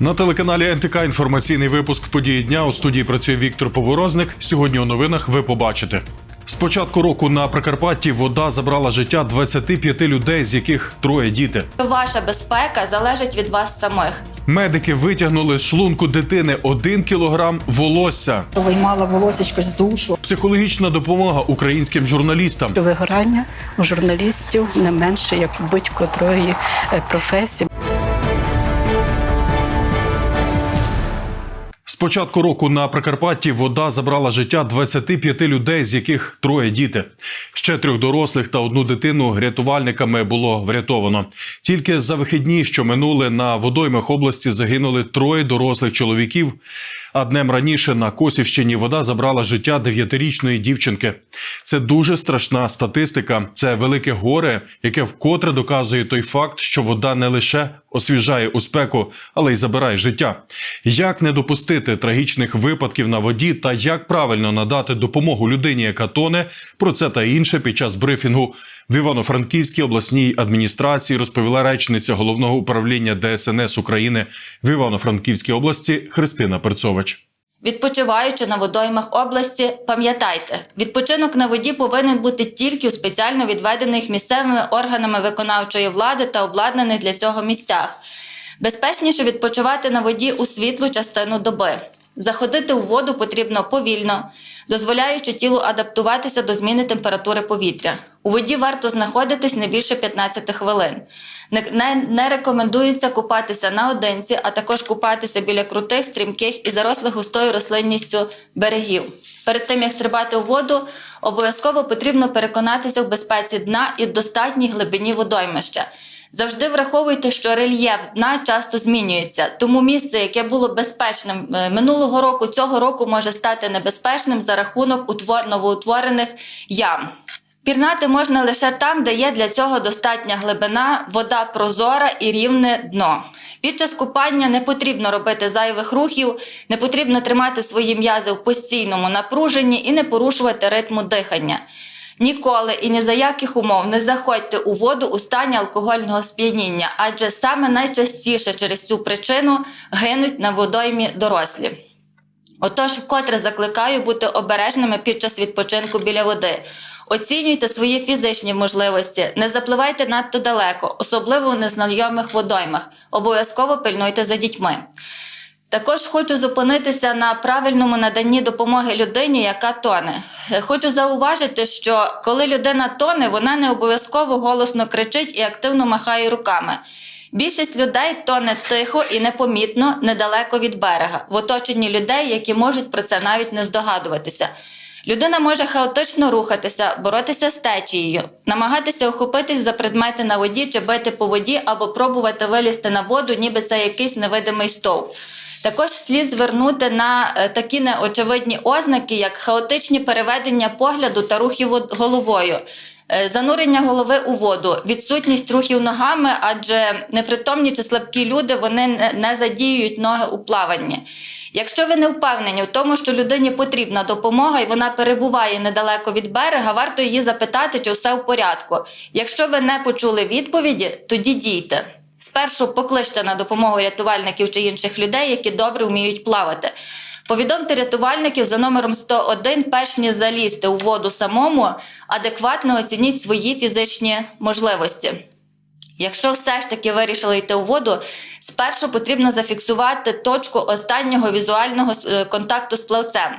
На телеканалі НТК інформаційний випуск події дня у студії працює Віктор Поворозник. Сьогодні у новинах ви побачите. З початку року на Прикарпатті вода забрала життя 25 людей, з яких троє діти. Ваша безпека залежить від вас самих. Медики витягнули з шлунку дитини 1 кілограм волосся. виймала волосечко з душу. Психологічна допомога українським журналістам. Вигорання у журналістів не менше як у будь-котрої е, професії. Початку року на Прикарпатті вода забрала життя 25 людей, з яких троє діти. Ще трьох дорослих та одну дитину рятувальниками було врятовано. Тільки за вихідні, що минули на водоймах області, загинули троє дорослих чоловіків. А днем раніше на Косівщині вода забрала життя дев'ятирічної дівчинки. Це дуже страшна статистика. Це велике горе, яке вкотре доказує той факт, що вода не лише освіжає у спеку, але й забирає життя. Як не допустити трагічних випадків на воді та як правильно надати допомогу людині, яка тоне, про це та інше під час брифінгу в Івано-Франківській обласній адміністрації розповіла речниця головного управління ДСНС України в Івано-Франківській області Христина Перцович. Відпочиваючи на водоймах області, пам'ятайте, відпочинок на воді повинен бути тільки у спеціально відведених місцевими органами виконавчої влади та обладнаних для цього місцях. Безпечніше відпочивати на воді у світлу частину доби. Заходити у воду потрібно повільно, дозволяючи тілу адаптуватися до зміни температури повітря. У воді варто знаходитись не більше 15 хвилин. Не, не, не рекомендується купатися наодинці, а також купатися біля крутих, стрімких і зарослих густою рослинністю берегів. Перед тим як стрибати у воду, обов'язково потрібно переконатися в безпеці дна і достатній глибині водоймища. Завжди враховуйте, що рельєф дна часто змінюється, тому місце, яке було безпечним е, минулого року, цього року може стати небезпечним за рахунок утвор новоутворених ям. Пірнати можна лише там, де є для цього достатня глибина, вода прозора і рівне дно. Під час купання не потрібно робити зайвих рухів, не потрібно тримати свої м'язи в постійному напруженні і не порушувати ритму дихання. Ніколи і ні за яких умов не заходьте у воду у стані алкогольного сп'яніння, адже саме найчастіше через цю причину гинуть на водоймі дорослі. Отож, вкотре закликаю бути обережними під час відпочинку біля води. Оцінюйте свої фізичні можливості, не запливайте надто далеко, особливо у незнайомих водоймах. Обов'язково пильнуйте за дітьми. Також хочу зупинитися на правильному наданні допомоги людині, яка тоне. Е, Хочу зауважити, що коли людина тоне, вона не обов'язково голосно кричить і активно махає руками. Більшість людей тоне тихо і непомітно недалеко від берега, в оточенні людей, які можуть про це навіть не здогадуватися. Людина може хаотично рухатися, боротися з течією, намагатися охопитись за предмети на воді чи бити по воді або пробувати вилізти на воду, ніби це якийсь невидимий стовп. Також слід звернути на е, такі неочевидні ознаки, як хаотичні переведення погляду та рухів головою, е, занурення голови у воду, відсутність рухів ногами, адже непритомні чи слабкі люди вони не- не задіюють ноги у плаванні. Якщо ви не впевнені в тому, що людині потрібна допомога і вона перебуває недалеко від берега, варто її запитати, чи все в порядку. Якщо ви не почули відповіді, тоді дійте. Спершу покличте на допомогу рятувальників чи інших людей, які добре вміють плавати. Повідомте рятувальників за номером 101, перш ніж залізти у воду самому, адекватно оцініть свої фізичні можливості. Якщо все ж таки вирішили йти у воду, спершу потрібно зафіксувати точку останнього візуального е, контакту з плавцем.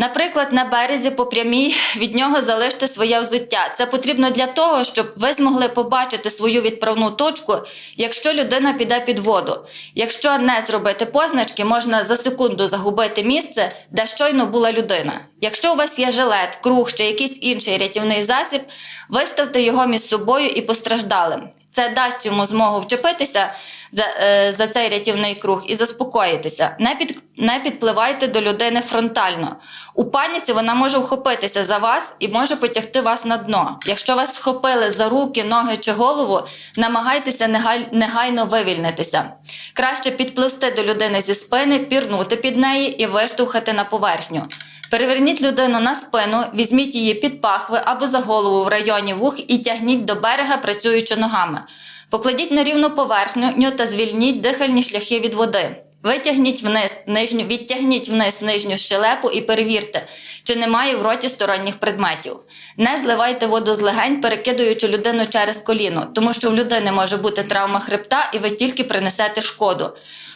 Наприклад, на березі по прямій від нього залиште своє взуття. Це потрібно для того, щоб ви змогли побачити свою відправну точку, якщо людина піде під воду. Якщо не зробити позначки, можна за секунду загубити місце, де щойно була людина. Якщо у вас є жилет, круг чи якийсь інший рятівний засіб, виставте його між собою і постраждалим. Це дасть йому змогу вчепитися за, е, за цей рятівний круг і заспокоїтися. Не, під, не підпливайте до людини фронтально. У паніці вона може вхопитися за вас і може потягти вас на дно. Якщо вас схопили за руки, ноги чи голову, намагайтеся негаль- негайно вивільнитися. Краще підпливсти до людини зі спини, пірнути під неї і виштовхати на поверхню. Переверніть людину на спину, візьміть її під пахви або за голову в районі вух і тягніть до берега, працюючи ногами. Покладіть на рівну поверхню та звільніть дихальні шляхи від води. Витягніть вниз нижню, відтягніть вниз нижню щелепу і перевірте, чи немає в роті сторонніх предметів. Не зливайте воду з легень, перекидуючи людину через коліно, тому що в людини може бути травма хребта, і ви тільки принесете шкоду.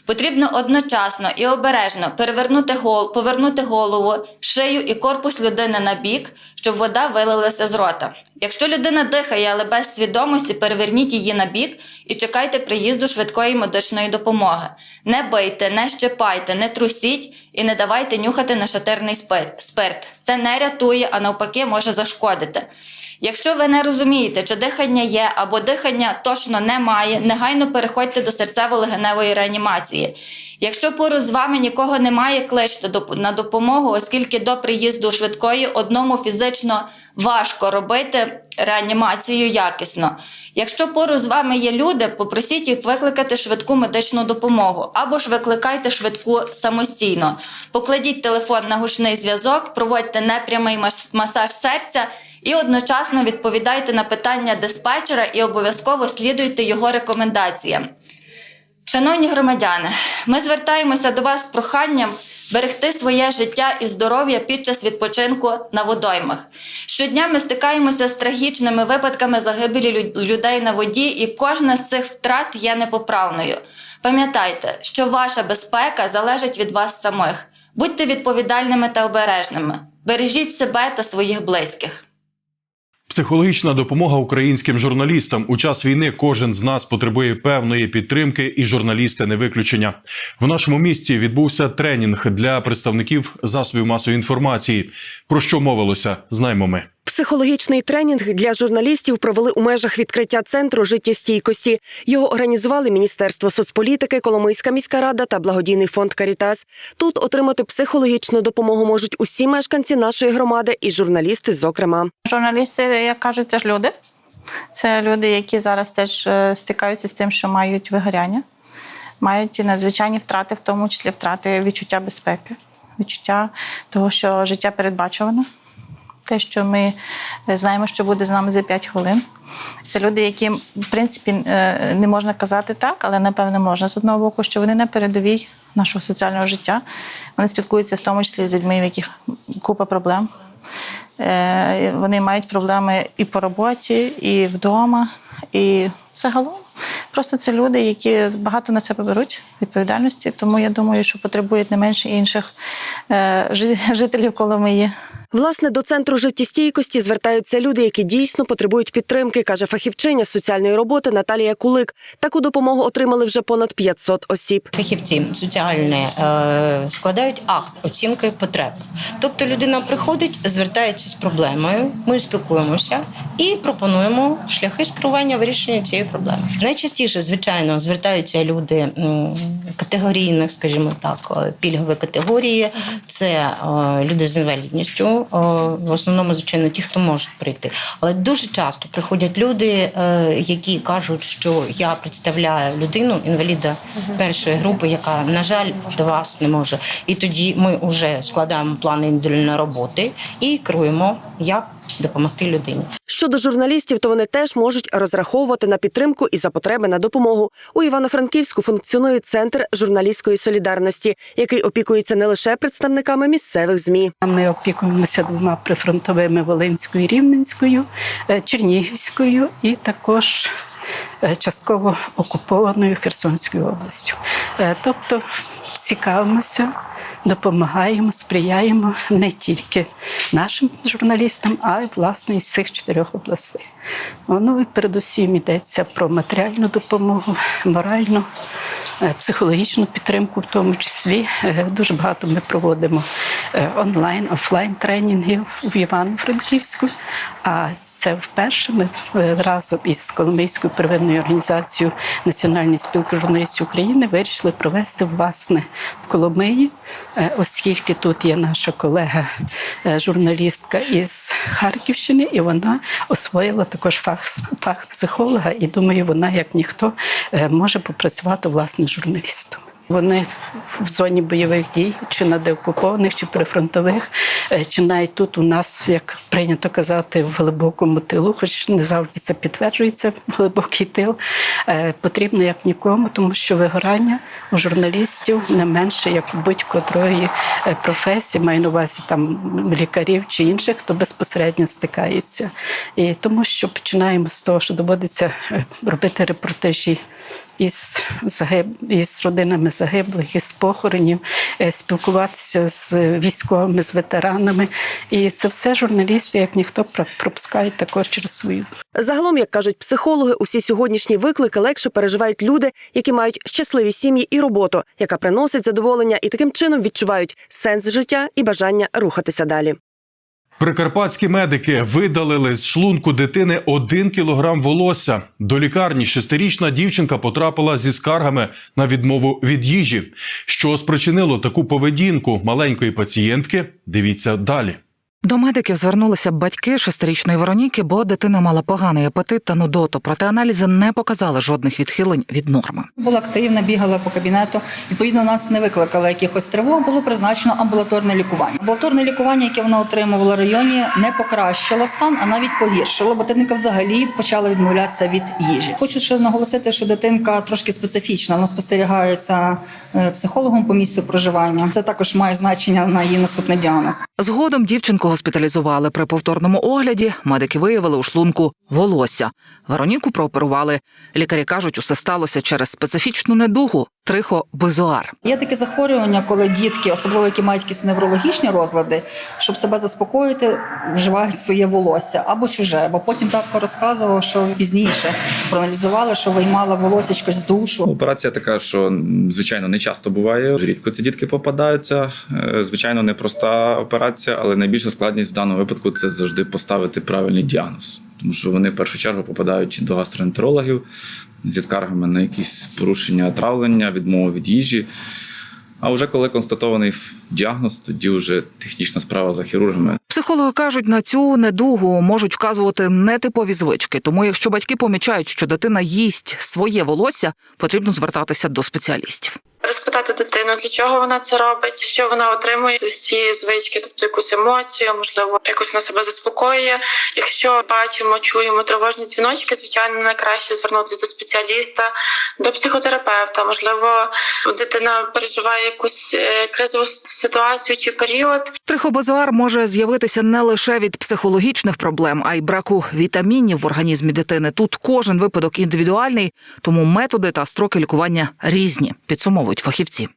Потрібно одночасно і обережно перевернути гол, повернути голову, шию і корпус людини на бік, щоб вода вилилася з рота. Якщо людина дихає, але без свідомості, переверніть її на бік і чекайте приїзду швидкої медичної допомоги. Не бийте, не щепайте, не трусіть і не давайте нюхати нашатирний спи- спирт. Це не рятує, а навпаки може зашкодити. Якщо ви не розумієте, чи дихання є або дихання точно немає, негайно переходьте до серцево-легеневої реанімації. Якщо поруч з вами нікого немає, кличте на допомогу, оскільки до приїзду швидкої одному фізично важко робити реанімацію якісно. Якщо поруч з вами є люди, попросіть їх викликати швидку медичну допомогу або ж викликайте швидку самостійно. Покладіть телефон на гучний зв'язок, проводьте непрямий мас- масаж серця і одночасно відповідайте на питання диспетчера і обов'язково слідуйте його рекомендаціям. Шановні громадяни, ми звертаємося до вас з проханням берегти своє життя і здоров'я під час відпочинку на водоймах. Щодня ми стикаємося з трагічними випадками загибелі людей на воді, і кожна з цих втрат є непоправною. Пам'ятайте, що ваша безпека залежить від вас самих. Будьте відповідальними та обережними. Бережіть себе та своїх близьких. Психологічна допомога українським журналістам у час війни. Кожен з нас потребує певної підтримки, і журналісти не виключення. В нашому місті відбувся тренінг для представників засобів масової інформації. Про що мовилося, знаємо ми. Психологічний тренінг для журналістів провели у межах відкриття центру життєстійкості. Його організували Міністерство соцполітики, Коломийська міська рада та благодійний фонд Карітас. Тут отримати психологічну допомогу можуть усі мешканці нашої громади і журналісти, зокрема. Журналісти, як кажуть, теж люди. Це люди, які зараз теж е, стикаються з тим, що мають вигоряння, мають надзвичайні втрати, в тому числі втрати відчуття безпеки, відчуття того, що життя передбачувано. Те, що ми е, знаємо, що буде з нами за 5 хвилин. Це люди, яким, в принципі, е, не можна казати так, але напевне можна з одного боку, що вони на передовій нашого соціального життя. Вони спілкуються в тому числі з людьми, в яких купа проблем. Е, Вони мають проблеми і по роботі, і вдома, і загалом. Просто це люди, які багато на себе беруть відповідальності, тому я думаю, що потребують не менше інших жи- жителів Коломиї. Власне, до центру життєстійкості звертаються люди, які дійсно потребують підтримки, каже фахівчиня з соціальної роботи Наталія Кулик. Таку допомогу отримали вже понад 500 осіб. Фахівці соціальні е, складають акт оцінки потреб. Тобто людина приходить, звертається з проблемою. Ми спілкуємося і пропонуємо шляхи скерування вирішення цієї проблеми. Найчастіше, звичайно, звертаються люди категорійних, скажімо так, е, пільгові категорії. Це е, люди з інвалідністю. Е, В основному, звичайно, ті, хто можуть прийти. Але дуже часто приходять люди, е, які кажуть, що я представляю людину, інваліда першої групи, яка, на жаль, до вас не може. І тоді ми вже складаємо плани індивідуальної роботи і керуємо, як допомогти людині. Щодо журналістів, то вони теж можуть розраховувати на підтримку і за потреби на допомогу. У Івано-Франківську функціонує центр журналістської солідарності, який опікується не лише представниками місцевих змі. Ми опікуємося двома прифронтовими Волинською, Рівненською, е, Чернігівською і також е, частково окупованою Херсонською областю. Е, Тобто цікавимося, допомагаємо, сприяємо не тільки нашим журналістам, а й власне із цих чотирьох областей. Воно і передусім йдеться про матеріальну допомогу, моральну, психологічну підтримку, в тому числі. Е, Дуже багато ми проводимо е, онлайн, офлайн тренінгів в Івано-Франківську. А це вперше ми е, разом із Коломийською первинною організацією Національної спілки журналістів України вирішили провести власне в Коломиї, е, оскільки тут є наша колега, е, журналістка із Харківщини, і вона освоїла також фах, фах психолога. І думаю, вона, як ніхто, е, може попрацювати власне з журналістом. Вони в зоні бойових дій, чи на деокупованих, чи прифронтових, е, чи навіть тут у нас, як прийнято казати, в глибокому тилу, хоч не завжди це підтверджується, глибокий тил, е, потрібно як нікому, тому що вигорання у журналістів не менше, як у будь-котрої е, професії, маю на увазі там лікарів чи інших, хто безпосередньо стикається. І тому що починаємо з того, що доводиться робити репортажі із загиб... із родинами загиблих, із похоронів, е, спілкуватися з військовими, з ветеранами. І це все журналісти, як ніхто, про- пропускають також через свою Загалом, як кажуть психологи, усі сьогоднішні виклики легше переживають люди, які мають щасливі сім'ї і роботу, яка приносить задоволення, і таким чином відчувають сенс життя і бажання рухатися далі. Прикарпатські медики видалили з шлунку дитини один кілограм волосся. До лікарні шестирічна дівчинка потрапила зі скаргами на відмову від їжі. Що спричинило таку поведінку маленької пацієнтки? Дивіться далі. До медиків звернулися батьки шестирічної Вероніки, бо дитина мала поганий апетит та нудоту. Проте аналізи не показали жодних відхилень від норми. Була активна, бігала по кабінету. Відповідно, нас не викликало якихось тривог. Було призначено амбулаторне лікування. Амбулаторне лікування, яке вона отримувала в районі, не покращило стан, а навіть погіршило, бо дитинка взагалі почала відмовлятися від їжі. Хочу ще наголосити, що дитинка трошки специфічна. Вона спостерігається е, психологом по місцю проживання. Це також має значення на її наступний діагноз. Згодом дівчинку госпіталізували. При повторному огляді медики виявили у шлунку волосся. Вероніку прооперували. Лікарі кажуть, усе сталося через специфічну недугу трихобезуар. Є таке захворювання, коли дітки, особливо які мають якісь неврологічні розлади, щоб себе заспокоїти, вживають своє волосся або чуже. Бо потім татко розказував, що пізніше проаналізували, що виймала волосечко з душу. Операція така, що звичайно не часто буває. Рідко ці дітки попадаються. Е, Звичайно, непроста операція, але найбільша складність в даному випадку це завжди поставити правильний діагноз. Тому що вони в першу чергу попадають до гастроентерологів зі скаргами на якісь порушення травлення, відмову від їжі. А вже коли констатований діагноз, тоді вже технічна справа за хірургами. Психологи кажуть, на цю недугу можуть вказувати нетипові звички. Тому, якщо батьки помічають, що дитина їсть своє волосся, потрібно звертатися до спеціалістів. Розпитати дитину, для чого вона це робить, що вона отримує з цієї звички, тобто якусь емоцію, можливо, якось на себе заспокоює. Якщо бачимо, чуємо тривожні дзвіночки, звичайно, найкраще звернутися до спеціаліста, до психотерапевта. Можливо, дитина переживає якусь е, кризову ситуацію чи період, Трихобезуар може з'явитися не лише від психологічних проблем, а й браку вітамінів в організмі дитини. Тут кожен випадок індивідуальний, тому методи та строки лікування різні, підсумовують фахівці.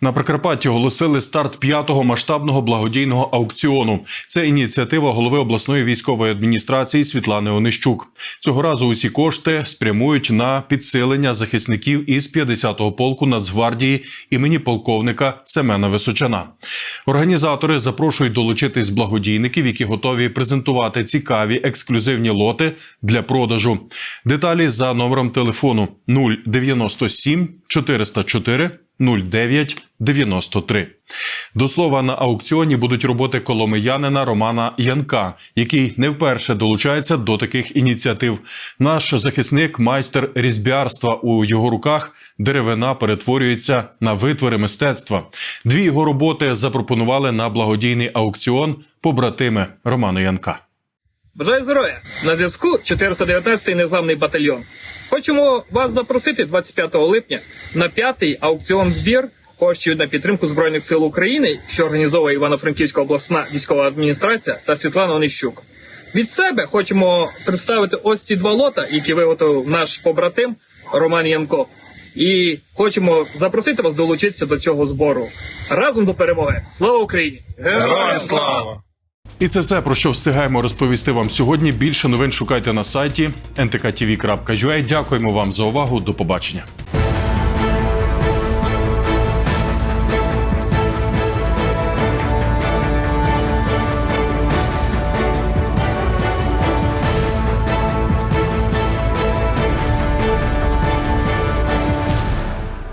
На Прикарпатті оголосили старт п'ятого масштабного благодійного аукціону. Це ініціатива голови обласної військової адміністрації Світлани Онищук. Цього разу усі кошти спрямують на підсилення захисників із 50-го полку Нацгвардії імені полковника Семена Височана. Організатори запрошують долучитись благодійників, які готові презентувати цікаві ексклюзивні лоти для продажу. Деталі за номером телефону 097 404 0993. До слова, на аукціоні будуть роботи коломиянина Романа Янка, який не вперше долучається до таких ініціатив. Наш захисник, майстер різьбярства у його руках, деревина перетворюється на витвори мистецтва. Дві його роботи запропонували на благодійний аукціон побратими Романа Янка. Бажаю здоров'я! На зв'язку 419-й незламний батальйон. Хочемо вас запросити 25 липня на п'ятий аукціон збір коштів на підтримку Збройних сил України, що організовує Івано-Франківська обласна військова адміністрація та Світлана Онищук. Від себе хочемо представити ось ці два лота, які виготовив наш побратим Роман Янко. І хочемо запросити вас долучитися до цього збору. Разом до перемоги! Слава Україні! Героям слава! І це все про що встигаємо розповісти вам сьогодні. Більше новин шукайте на сайті ntktv.ua. Дякуємо вам за увагу. До побачення.